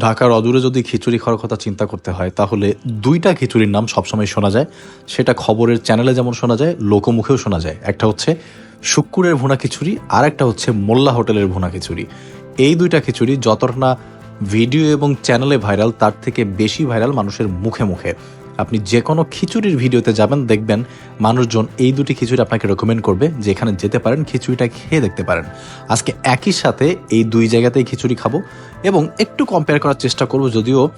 ঢাকার অদূরে যদি খিচুড়ি খাওয়ার কথা চিন্তা করতে হয়, তাহলে দুইটা খিচুড়ির নাম সবসময় শোনা যায়। সেটা খবরের চ্যানেলে যেমন শোনা যায়, লোকমুখেও শোনা যায়। একটা হচ্ছে শুক্কুরের ভুনা খিচুড়ি আর একটা হচ্ছে মোল্লা হোটেলের ভুনা খিচুড়ি। এই দুইটা খিচুড়ি যতটা না ভিডিও এবং চ্যানেলে ভাইরাল, তার থেকে বেশি ভাইরাল মানুষের মুখে মুখে। আপনি যে কোনো খিচুড়ির ভিডিওতে যাবেন, দেখবেন মানুষজন এই দুটি খিচুড়ি আপনাকে রেকমেন্ড করবে, যেখানে যেতে পারেন, খিচুড়িটা খেয়ে দেখতে পারেন। আজকে একই সাথে এই দুই জায়গাতেই খিচুড়ি খাব এবং একটু কম্পেয়ার করার চেষ্টা করব, যদিও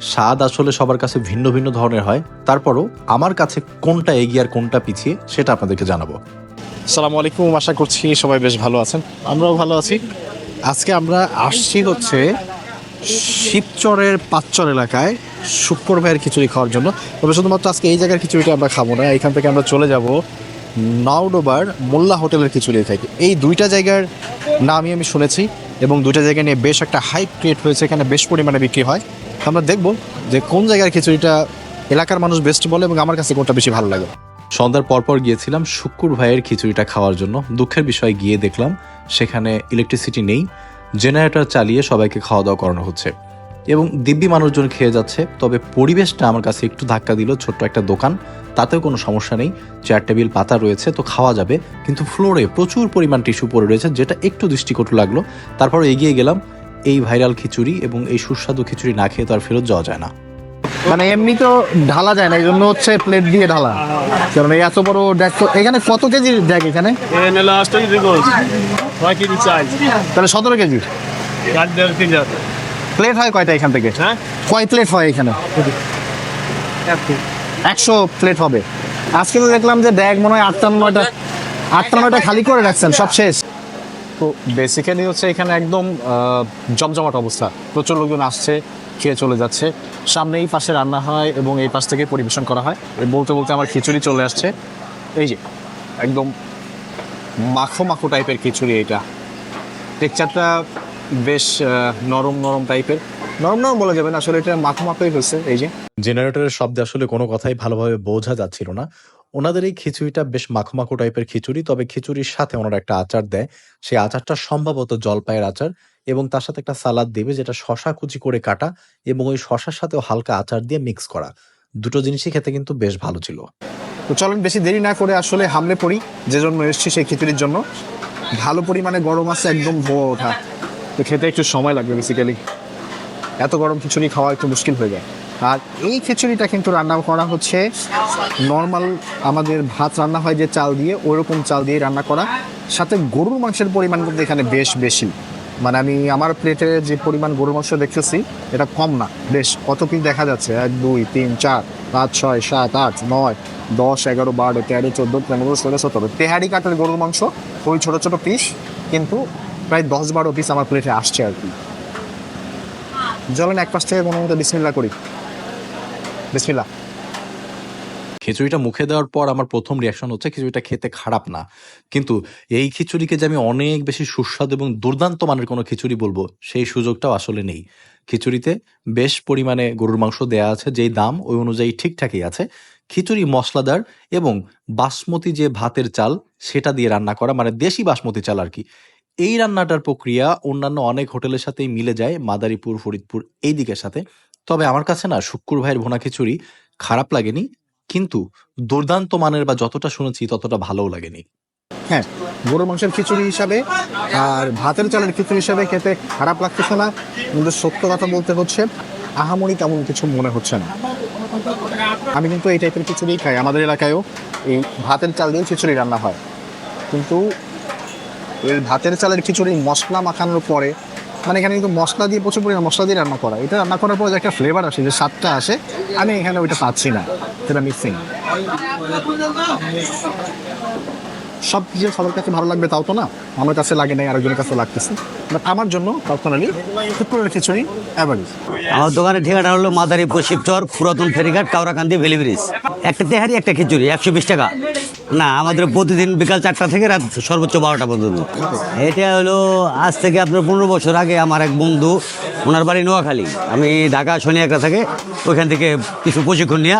স্বাদ আসলে সবার কাছে ভিন্ন ভিন্ন ধরনের হয়। তারপরও আমার কাছে কোনটা এগিয়ে আর কোনটা পিছিয়ে, সেটা আপনাদেরকে জানাব। সালামু আলাইকুম, আশা করছি সবাই বেশ ভালো আছেন। আমরাও ভালো আছি। আজকে আমরা আসছি হচ্ছে শিবচরের পাঁচচর এলাকায় শুক্র ভাইয়ের খিচুড়ি খাওয়ার জন্য। তবে শুধুমাত্র আজকে এই জায়গার খিচুড়িটা আমরা খাব না, এখান থেকে আমরা চলে যাব নাওডোবার মোল্লা হোটেলের খিচুড়ি থেকে। এই দুইটা জায়গার নামই আমি শুনেছি এবং দুইটা জায়গা নিয়ে বেশ একটা হাইপ ক্রিয়েট হয়েছে, এখানে বেশ পরিমাণে বিক্রি হয়। আমরা দেখব যে কোন জায়গার খিচুড়িটা এলাকার মানুষ বেস্ট বলে এবং আমার কাছে কোনটা বেশি ভালো লাগে। সন্ধ্যার পরপর গিয়েছিলাম শুক্কুর ভাইয়ের খিচুড়িটা খাওয়ার জন্য। দুঃখের বিষয় গিয়ে দেখলাম, সেখানে ইলেকট্রিসিটি নেই। জেনারেটর চালিয়ে সবাইকে খাওয়া দাওয়া করানো হচ্ছে। এবং দিব্যি মানুষজন খেয়ে যাচ্ছে তবে পরিবেশটা আমার কাছে একটু ধাক্কা দিল ছোট্ট একটা দোকান। তাতেও কোনো সমস্যা নেই চেয়ার টেবিল পাতা রয়েছে তো খাওয়া যাবে। কিন্তু ফ্লোরে প্রচুর পরিমাণ টিস্যু পড়ে রয়েছে যেটা একটু দৃষ্টিকটু লাগল। তারপর এগিয়ে গেলাম এই ভাইরাল খিচুড়ি এবং এই সুস্বাদু খিচুড়ি না খেয়ে তো আর ফেরত যাওয়া যায় না। মানে এমনি তো ঢালা যায় না এই জন্য হচ্ছে প্লেট দিয়ে ঢালা। কারণ এই এত বড় এখানে কত কেজি ড্যাগ এখানে? Can you charge? তাহলে সতেরো কেজি. প্লেট হয় কয়টা এখান থেকে? হ্যাঁ? কয় প্লেট হয় এখানে? একশো প্লেট হবে। আজকে তো দেখলাম যে ড্যাগ মনে হয় আটটা নয়টা আটটা নয়টা খালি করে রাখছেন সব শেষ। তো বেসিক্যালি হচ্ছে এখানে একদম জমজমাট অবস্থা। প্রচুর লোকজন আসছে খেয়ে চলে যাচ্ছে। সামনে এই পাশে রান্না হয় এবং এই পাশ থেকে পরিবেশন করা হয়। বলতে বলতে আমার খিচুড়ি চলে আসছে। এই যে একদম মাখো মাখো টাইপের খিচুড়ি এটা। টেক্সচারটা বেশ নরম নরম টাইপের। নরম নরম বলা যাবে না, আসলে এটা মাখো মাখোই হয়েছে, এই যে। জেনারেটরের শব্দে আসলে কোনো কথাই ভালোভাবে বোঝা যাচ্ছিল না। ওনাদের এই খিচুড়িটা বেশ মাখো মাখো টাইপের খিচুড়ি, তবে খিচুড়ির সাথে ওনারা একটা আচার দেয়। সেই আচারটা সম্ভবত জলপাইয়ের আচার, এবং তার সাথে একটা সালাদ দেবে যেটা শশা কুচি করে কাটা, এবং ওই শশার সাথেও হালকা আচার দিয়ে মিক্স করা। দুটো জিনিসই খেতে কিন্তু বেশ ভালো ছিল। তো চলেন বেশি দেরি না করে আসলে হামলে পড়ি, যে জন্য এসেছি সেই খিচুড়ির জন্য। ভালো পরিমাণে গরম আছে, একদম ধোয়া ওঠা। তো খেতে একটু সময় লাগবে বেসিক্যালি এত গরম খিচুড়ি খাওয়া একটু মুশকিল হয়ে যায়। আর এই খিচুড়িটা কিন্তু রান্না করা হচ্ছে নর্মাল আমাদের ভাত রান্না হয় যে চাল দিয়ে, ওরকম চাল দিয়ে রান্না করা। সাথে গরুর মাংসের পরিমাণ কিন্তু এখানে বেশ বেশি। মানে আমি আমার প্লেটে যে পরিমাণ গরুর মাংস দেখতেছি, এটা কম না, বেশ। কত পিস দেখা যাচ্ছে? এক, দুই, তিন, চার, পাঁচ, ছয়, সাত, আট, নয়, দশ, এগারো, বারো, তেরো, চোদ্দ, পনেরো, ষোলো, সতেরো। তেহারি কাঠের গরুর মাংস ওই ছোটো ছোটো পিস কিন্তু প্রায় দশ, বারো পিস আমার প্লেটে আসছে আর কি। চলেন এক পাশ থেকে কোনো মতো বিসমিল্লা করি। বিসমিল্লা খিচুড়িটা মুখে দেওয়ার পর আমার প্রথম রিয়াকশন হচ্ছে খিচুড়িটা খেতে খারাপ না। কিন্তু এই খিচুড়িকে যে আমি অনেক বেশি সুস্বাদু এবং দুর্দান্ত মানের কোনো খিচুড়ি বলব, সেই সুযোগটাও আসলে নেই। খিচুড়িতে বেশ পরিমাণে গরুর মাংস দেয়া আছে, যেই দাম ওই অনুযায়ী ঠিকঠাকই আছে। খিচুড়ি মশলাদার এবং বাসমতি যে ভাতের চাল, সেটা দিয়ে রান্না করা মানে দেশি বাসমতি চাল আর কি। এই রান্নাটার প্রক্রিয়া অন্যান্য অনেক হোটেলের সাথেই মিলে যায়, মাদারীপুর, ফরিদপুর এই দিকের সাথে। তবে আমার কাছে না, শুক্কুর ভাইয়ের ভোনা খিচুড়ি খারাপ লাগেনি কিন্তু দুর্দান্ত মানের বা যতটা শুনেছি, ততটা ভালোও লাগেনি। হ্যাঁ গরুর মাংসের খিচুড়ি হিসাবে আর ভাতের চালের খিচুড়ি হিসাবে খেতে খারাপ লাগতেছে না। কিন্তু সত্য কথা বলতে হচ্ছে, আহামরি তেমন কিছু মনে হচ্ছে না। আমি কিন্তু এই টাইপের খিচুড়ি খাই। আমাদের এলাকায়ও এই ভাতের চাল দিয়ে খিচুড়ি রান্না হয়। কিন্তু এই ভাতের চালের খিচুড়ি মশলা মাখানোর পরে মানে এখানে কিন্তু মশলা দিয়ে প্রচুর পরিমাণে মশলা দিয়ে রান্না করা এটা রান্না করার পরে যে একটা ফ্লেভার আসে, যে স্বাদটা আসে, আমি এখানে ওইটা পাচ্ছি না সেটা মিসিং সব কিছু সবার কাছে ভালো লাগবে তাও তো না? আমার কাছে লাগে নাই, আরেকজনের কাছে লাগতেছে। বাট আমার জন্য পার্সোনালি শুক্রের খিচুড়ি অ্যাভারেজ আমার দোকানের ঠিকানা হলো মাদারীপুর শিবচর পুরাতন ফেরিঘাট, কাউরাকান্দি ভেলি ব্রিজ একটা তেহারি, একটা খিচুড়ি, একশো বিশ টাকা। না, আমাদের প্রতিদিন বিকাল চারটা থেকে রাত সর্বোচ্চ বারোটা পর্যন্ত। এটা হলো আজ থেকে আপনার পনেরো বছর আগে আমার এক বন্ধু, ওনার বাড়ি নোয়াখালী। আমি ঢাকা শনিয়াকা থেকে ওইখান থেকে কিছু প্রশিক্ষণ নিয়ে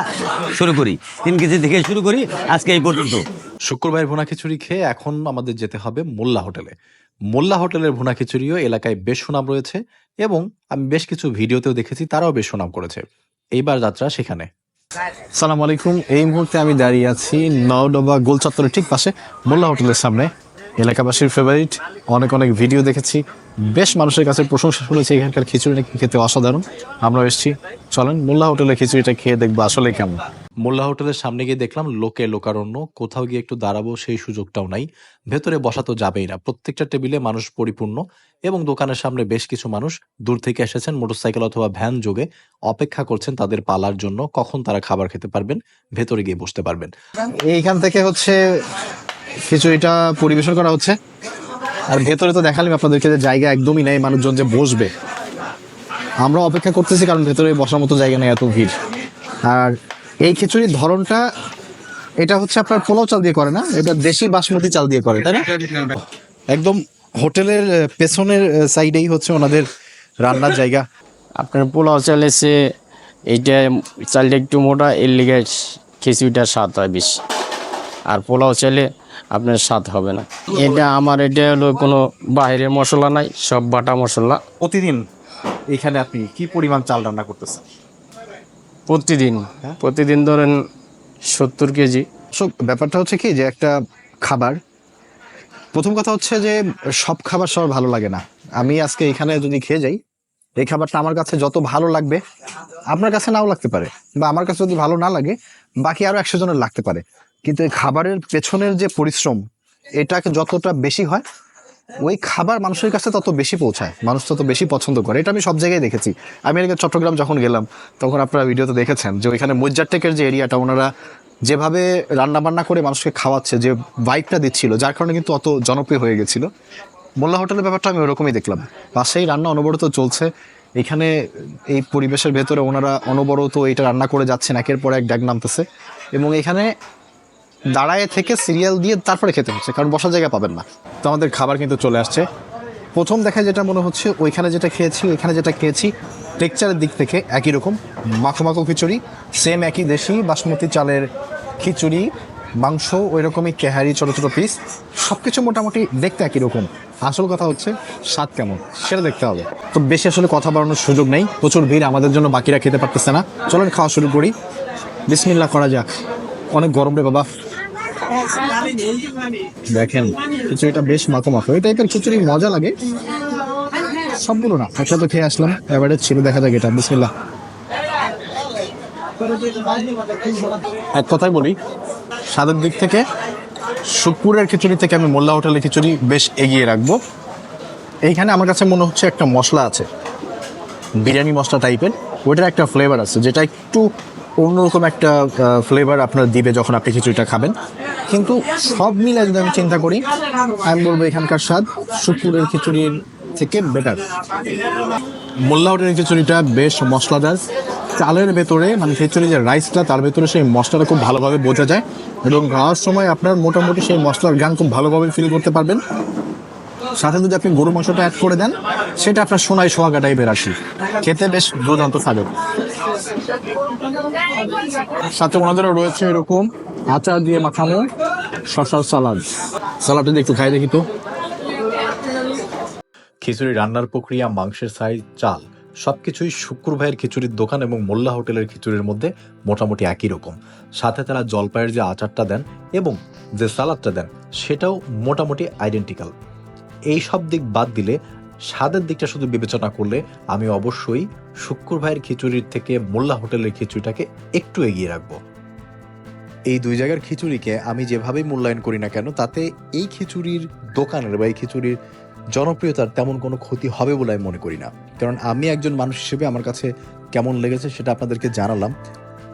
শুরু করি। তিন কেজি থেকে শুরু করি, আজকে এই পর্যন্ত। শুক্রবার ভুনা খিচুড়ি খেয়ে এখন আমাদের যেতে হবে মোল্লা হোটেলে। মোল্লা হোটেলের ভুনা খিচুড়িও এলাকায় বেশ সুনাম রয়েছে এবং আমি বেশ কিছু ভিডিওতেও দেখেছি, তারাও বেশ সুনাম করেছে। এইবার যাত্রা সেখানে। সালাম আলাইকুম এই মুহূর্তে আমি দাঁড়িয়ে আছি নওডবা গোল চত্বরের ঠিক পাশে মোল্লা হোটেলের সামনে। এলাকাবাসীর ফেভারিট অনেক অনেক ভিডিও দেখেছি। বেশ মানুষের কাছে প্রশংসা শুনেছি এখানকার খিচুড়ি নাকি খেতে অসাধারণ। আমরা এসেছি। চলেন, মোল্লা হোটেলের খিচুড়িটা খেয়ে দেখব আসলে কেমন। মোল্লা হোটেলের সামনে গিয়ে দেখলাম লোকে লোকারণ্য, কোথাও গিয়ে একটু দাঁড়াবো সেই সুযোগটাও নাই। ভেতরে বসা তো যাবেই না। প্রত্যেকটা টেবিলে মানুষ পরিপূর্ণ এবং দোকানের সামনে বেশ কিছু মানুষ দূর থেকে এসেছেন মোটরসাইকেল অথবা ভ্যান যোগে। অপেক্ষা করছেন তাদের পালার জন্য কখন তারা খাবার খেতে পারবেন, ভেতরে গিয়ে বসতে পারবেন। এইখান থেকে হচ্ছে খিচুড়িটা পরিবেশন করা হচ্ছে। আর ভেতরে তো দেখালাম আপনাদেরকে যে জায়গা একদমই নেই, মানুষজন যে বসবে। আমরা অপেক্ষা করতেছি কারণ ভেতরে বসার মতো জায়গা নেই, এত ভিড়। আর এই খিচুড়ির ধরনটা এটা হচ্ছে আপনার পোলাও চাল দিয়ে করে না? এটা দেশি বাসমতি চাল দিয়ে করে তাই না? একদম হোটেলের পেছনের সাইডেই হচ্ছে ওনাদের রান্নার জায়গা। আপনার পোলাও চাল এসে এইটা চালটা একটু মোটা এর লিগে খিচুড়িটা স্বাদ হয় বেশি। আর পোলাও চালে আপনার স্বাদ হবে না। এটা আমার এটা হলো কোনো বাইরের মশলা নাই সব বাটা মশলা। প্রতিদিন এখানে আপনি কি পরিমাণ চাল রান্না করতেছেন? প্রতিদিন। প্রতিদিন ধরেন সত্তর কেজি। ব্যাপারটা হচ্ছে কি যে একটা খাবার প্রথম কথা হচ্ছে যে সব খাবার সবার ভালো লাগে না। আমি আজকে এখানে যদি খেয়ে যাই এই খাবারটা আমার কাছে যত ভালো লাগবে আপনার কাছে নাও লাগতে পারে বা আমার কাছে যদি ভালো না লাগে বাকি আরও একশো জনের লাগতে পারে। কিন্তু এই খাবারের পেছনের যে পরিশ্রম এটাকে যতটা বেশি হয় ওই খাবার মানুষের কাছে তত বেশি পৌঁছায়, মানুষ তত বেশি পছন্দ করে। এটা আমি সব জায়গায় দেখেছি। আমি এদিকে চট্টগ্রাম যখন গেলাম, তখন আপনারা ভিডিওতে দেখেছেন যে ওইখানে মজ্জারটেকের যে এরিয়াটা ওনারা যেভাবে রান্নাবান্না করে মানুষকে খাওয়াচ্ছে, যে ভাইবটা দিচ্ছিল, যার কারণে কিন্তু অত জনপ্রিয় হয়ে গেছিল। মোল্লা হোটেলের ব্যাপারটা আমি ওরকমই দেখলাম। পাশেই রান্না অনবরত চলছে। এখানে এই পরিবেশের ভেতরে ওনারা অনবরত এটা রান্না করে যাচ্ছেন, একের পর এক ড্যাগ নামতেছে। এবং এখানে দাঁড়ায় থেকে সিরিয়াল দিয়ে তারপরে খেতে হচ্ছে, কারণ বসার জায়গা পাবেন না। তো আমাদের খাবার কিন্তু চলে আসছে। প্রথম দেখা যেটা মনে হচ্ছে, ওইখানে যেটা খেয়েছি, ওইখানে যেটা খেয়েছি, টেক্সচারের দিক থেকে একই রকম। মাখো মাখো খিচুড়ি সেম একই দেশি বাসমতি চালের খিচুড়ি, মাংস ওই রকমই কেহারি, ছোটো ছোটো পিস সব কিছু মোটামুটি দেখতে একই রকম। আসল কথা হচ্ছে, স্বাদ কেমন, সেটা দেখতে হবে। তো বেশি আসলে কথা বাড়ানোর সুযোগ নেই। প্রচুর ভিড় আমাদের জন্য, বাকিরা খেতে পারতেছে না। চলেন খাওয়া শুরু করি। বিসমিল্লা করা যাক। অনেক গরম রে বাবা। দেখেন খিচুড়িটা বেশ মাখো মাখো এই টাইপের খিচুড়ি মজা লাগে। সবগুলো না, একসাথে খেয়ে আসলাম। এবারে ছিল, দেখা যাক এটা, বিসমিল্লাহ। এক কথাই বলি, স্বাদের দিক থেকে সুপুরের খিচুড়ি থেকে আমি মোল্লা হোটেলের খিচুড়ি বেশ এগিয়ে রাখব। এইখানে আমার কাছে মনে হচ্ছে একটা মশলা আছে। বিরিয়ানি মশলা টাইপের। ওইটার একটা ফ্লেভার আছে, যেটা একটু অন্যরকম একটা ফ্লেভার আপনার দিবে যখন আপনি খিচুড়িটা খাবেন। কিন্তু সব মিলে যদি আমি চিন্তা করি, আমি বলব এখানকার স্বাদ সুপুরের খিচুড়ির থেকে বেটার মোল্লা হোটেলের খিচুড়িটা বেশ মশলাদার। চালের ভেতরে মানে খিচুড়ি যে রাইসটা তার ভেতরে সেই মশলাটা খুব ভালোভাবে বোঝা যায় এবং খাওয়ার সময় আপনার মোটামুটি সেই মশলার গান খুব ভালোভাবে ফিল করতে পারবেন। সাথে যদি আপনি গরু মাংসটা অ্যাড করে দেন, সেটা আপনার সোনাই টাইপের আসি। খেতে বেশ দুর্দান্ত থাকে সাথে ওনাদেরও রয়েছে এরকম আচার দিয়ে মাখানো শশার সালাদ। সালাদটা একটু খাই দেখি তো। খিচুড়ি রান্নার প্রক্রিয়া, মাংসের সাইজ চাল, সবকিছুই শুক্র ভাইয়ের খিচুড়ির দোকান এবং মোল্লা হোটেলের খিচুড়ির মধ্যে মোটামুটি একই রকম। সাথে তারা জলপাইয়ের যে আচারটা দেন এবং যে সালাদটা দেন, সেটাও মোটামুটি আইডেন্টিক্যাল এই সব দিক বাদ দিলে স্বাদের দিকটা শুধু বিবেচনা করলে আমি অবশ্যই শুক্র ভাইয়ের খিচুড়ির থেকে মোল্লা হোটেলের খিচুড়িটাকে একটু এগিয়ে রাখব। এই দুই জায়গার খিচুড়িকে আমি যেভাবেই মূল্যায়ন করি না কেন, তাতে এই খিচুড়ির দোকানের বা এই খিচুড়ির জনপ্রিয়তার তেমন কোনো ক্ষতি হবে বলে আমি মনে করি না। কারণ আমি একজন মানুষ হিসেবে আমার কাছে কেমন লেগেছে সেটা আপনাদেরকে জানালাম।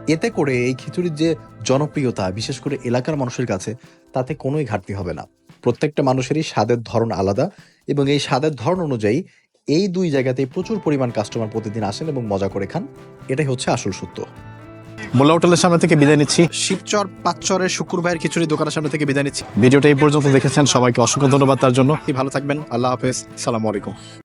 এতে করে এই খিচুড়ির যে জনপ্রিয়তা, বিশেষ করে এলাকার মানুষের কাছে, তাতে কোনোই ঘাটতি হবে না। প্রত্যেকটা মানুষেরই স্বাদের ধরন আলাদা এবং এই স্বাদের ধরন অনুযায়ী এই দুই জায়গাতেই প্রচুর পরিমাণ কাস্টমার প্রতিদিন আসেন এবং মজা করে খান। এটাই হচ্ছে আসল সত্য। মোল্লা হোটেলের সামনে থেকে বিদায় নিচ্ছি। শিবচর পাঁচচরের শুকুর ভাইয়ের খিচুড়ি দোকানের সামনে থেকে বিদায় নিচ্ছি। ভিডিওটা এই পর্যন্ত দেখেছেন সবাইকে অসংখ্য ধন্যবাদ তার জন্য। ভালো থাকবেন আল্লাহ হাফেজ সালাম আলাইকুম।